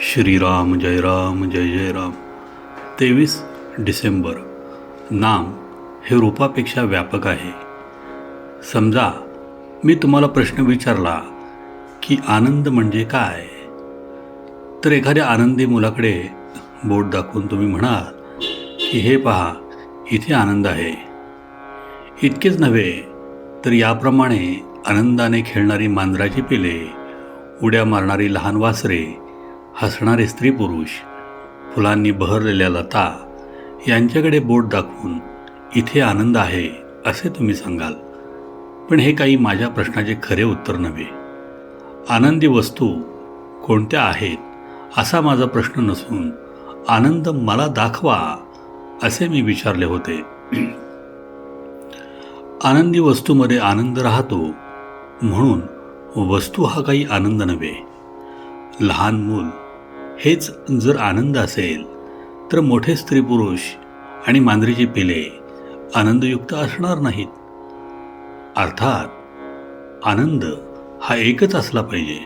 श्रीराम जय राम जय जय राम. तेवीस डिसेंबर. नाम हे रूपापेक्षा व्यापक आहे. समजा मी तुम्हाला प्रश्न विचारला की आनंद म्हणजे काय? तर एखाद्या आनंदी मुलाकडे बोट दाखवून तुम्ही म्हणाल की हे पहा इथे आनंद आहे. इतकेच नव्हे तर याप्रमाणे आनंदाने खेळणारी मांजराची पिले उड्या मारणारी लहान वासरे हसणारे स्त्री पुरुष फुलांनी बहरलेल्या लता यांच्याकडे बोट दाखवून इथे आनंद आहे असे तुम्ही सांगाल. पण हे काही माझ्या प्रश्नाचे खरे उत्तर नव्हे. आनंदी वस्तू कोणत्या आहेत असा माझा प्रश्न नसून आनंद मला दाखवा असे मी विचारले होते. आनंदी वस्तूमध्ये आनंद राहतो म्हणून वस्तू हा काही आनंद नव्हे. लहान मूल हेच जर आनंद असेल तर मोठे स्त्री पुरुष आणि मांजरीची पिले आनंदयुक्त असणार नाहीत. अर्थात आनंद हा एकच असला पाहिजे.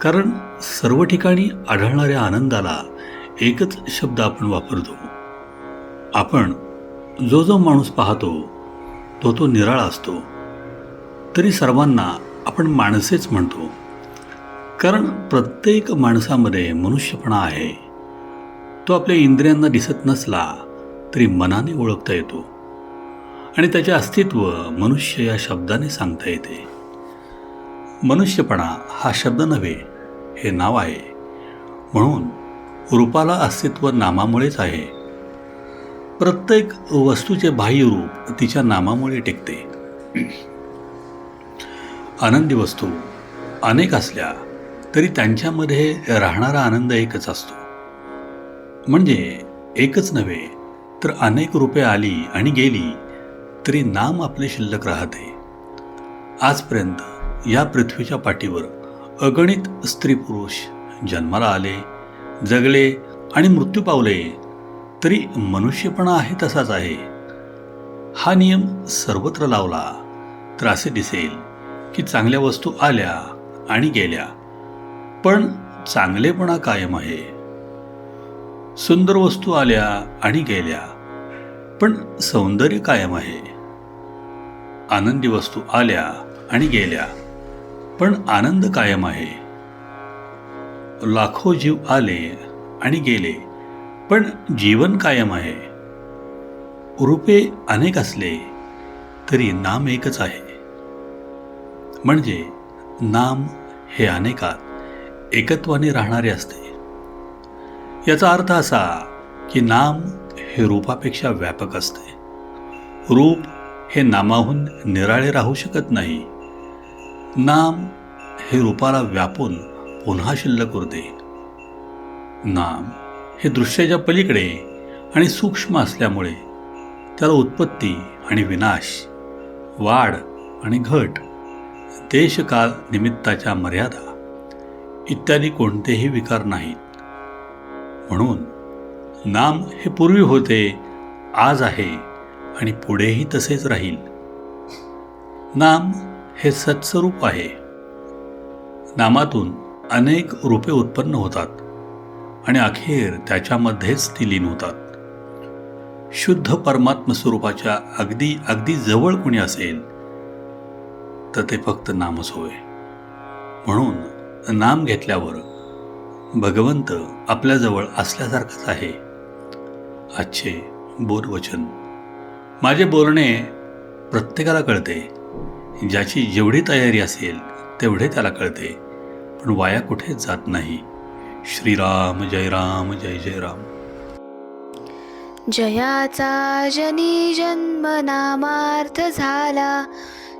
कारण सर्व ठिकाणी आढळणाऱ्या आनंदाला एकच शब्द आपण वापरतो. आपण जो जो माणूस पाहतो तो तो निराळा असतो. तरी सर्वांना आपण माणसेच म्हणतो. कारण प्रत्येक माणसामध्ये मनुष्यपणा आहे. तो आपल्या इंद्रियांना दिसत नसला तरी मनाने ओळखता येतो. आणि त्याचे अस्तित्व मनुष्य या शब्दाने सांगता येते. मनुष्यपणा हा शब्द नव्हे हे नाव आहे. म्हणून रूपाला अस्तित्व नामामुळेच आहे. प्रत्येक वस्तूचे बाह्य रूप तिच्या नामामुळे टेकते. आनंदी वस्तू अनेक असल्या तरी त्यांच्यामध्ये राहणारा आनंद एकच असतो. म्हणजे एकच नव्हे तर अनेक रूपे आली आणि गेली तरी नाम आपले शिल्लक राहते. आजपर्यंत या पृथ्वीच्या पाठीवर अगणित स्त्री पुरुष जन्माला आले जगले आणि मृत्यू पावले तरी मनुष्यपणा आहे तसाच आहे. हा नियम सर्वत्र लावला तर असे दिसेल की चांगल्या वस्तू आल्या आणि गेल्या. पण चांगलेपणा कायम आहे. सुंदर वस्तू आल्या आणि गेल्या पण सौंदर्य कायम आहे. आनंदी वस्तू आल्या आणि गेल्या पण आनंद कायम आहे. लाखो जीव आले आणि गेले पण जीवन कायम आहे. रूपे अनेक असले तरी नाम एकच आहे. म्हणजे नाम हे अनेकात. एकत्वाने राहणारे असते. याचा अर्थ असा की नाम हे रूपापेक्षा व्यापक असते. रूप हे नामाहून निराळे राहू शकत नाही. नाम हे रूपाला व्यापून पुन्हा शिल्लक उरते. नाम हे दृश्याच्या पलीकडे आणि सूक्ष्म असल्यामुळे त्याला उत्पत्ती आणि विनाश वाढ आणि घट देशकाल निमित्ताच्या मर्यादा इत्यादी कोणतेही विकार नाहीत. म्हणून नाम हे पूर्वी होते आज आहे आणि पुढेही तसेच राहील. नाम हे सत्स्वरूप आहे. नामातून अनेक रूपे उत्पन्न होतात आणि अखेर त्याच्यामध्येच ती लीन होतात. शुद्ध परमात्म स्वरूपाच्या अगदी अगदी जवळ कोणी असेल तर ते फक्त नामच होय. म्हणून नाम घेतल्यावर भगवंत आपल्याजवळ असल्यासारखंच आहे. आजचे बोधवचन. माझे बोलणे प्रत्येकाला कळते. ज्याची जेवढी तयारी असेल तेवढे त्याला कळते. पण वाया कुठेच जात नाही. श्रीराम जय राम जय जय राम. जयाचा जनी जन्म नामार्थ झाला.